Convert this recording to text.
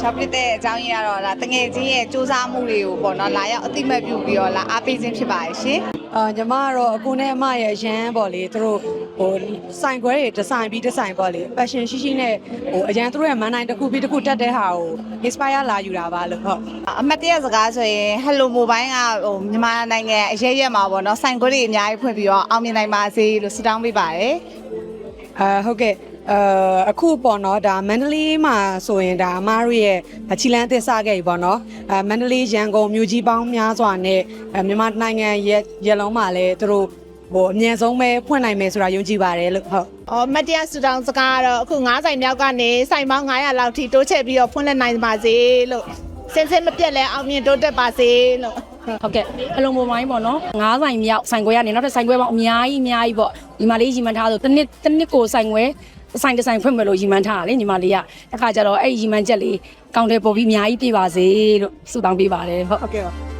ရှောက်ပြတဲ့အကြောင်းရင်းကတော့ဒါတငယ်ချင်းရဲ့စူးစမ်းမှုတွေကိုပေါ့နော်လာရောက်အတိမတ်ပြုပြီးတော့လာအားပေးခြင်းဖြစ်ပါတယ်ရှင်အာညီမကတော့အကိုနဲ့အမရဲ့ရန်ပေါ့လေသူတို့ဟိုစိုင်ခွဲတွေဒီဇိုင်းပြီးဒီဇိုင်းပေါ့လေ passion ရှိရှိနဲ့ဟိုအရန်သူတို့ရဲ့မန်နိုင်တစ်ခုပြီးတစ်ခုတက်တဲ့ဟာကို inspire လာယူတာပါလို့ဟုတ်အမတ်တရစကားဆိုရင် Hello Mobile ကဟိုမြန်မာနိုင်ငံအရေးရက်မှာပေါ့နော်စိုင်ခွေးတွေအများကြီးဖွင့်ပြီးတော့အောင်မြင်နိုင်ပါစေလို့ဆုတောင်းပေးပါတယ်အာဟုတ်ကဲ့ အာအခုပေါ့နော်ဒါမန္တလေးမှာဆိုရင်ဒါအမားတို့ရဲ့ချီလန်းအသစ်စခဲ့ပြီပေါ့နော်အာမန္တလေးရန်ကုန်မြို့ကြီးပေါင်းများစွာနဲ့အာမြန်မာနိုင်ငံရဲ့ရက်လုံးမှာလည်းသူတို့ဟိုအမြင့်ဆုံးပဲဖွင့်နိုင်မယ်ဆိုတာယုံကြည်ပါတယ်လို့ဟုတ်။အော်မတ်တရားဆူတောင်းစကားကတော့အခု9ဆိုင်မြောက်ကနေဆိုင်ပေါင်း900လောက်ထိတိုးချဲ့ပြီးတော့ဖွင့်လှစ်နိုင်ပါစေလို့စင်စင်မပြတ်လဲအောင်မြင်တိုးတက်ပါစေလို့ဟုတ်ကဲ့အလုံးမိုဘိုင်းပေါ့နော်ငါးဆိုင်မြောက်ဆိုင်ခွဲကနေနောက်ထပ်ဆိုင်ခွဲပေါင်းအများကြီးအများကြီးပေါ့ညီမလေးရီမန်းထားဆိုတစ်နှစ်တစ်နှစ်ကိုဆိုင်ခွဲ တစ်ဆိုင်တစ်ဆိုင်ဖွင့်မယ်လို့ရီမန်းထားတာလေညီမလေးကအခါကျတော့အဲ့ဒီရီမန်းချက်လေးကောင်းတယ်ပို့ပြီးအများကြီးပြပါစေလို့ဆုတောင်းပေးပါတယ်ဟုတ်ဟုတ်ကဲ့ပါ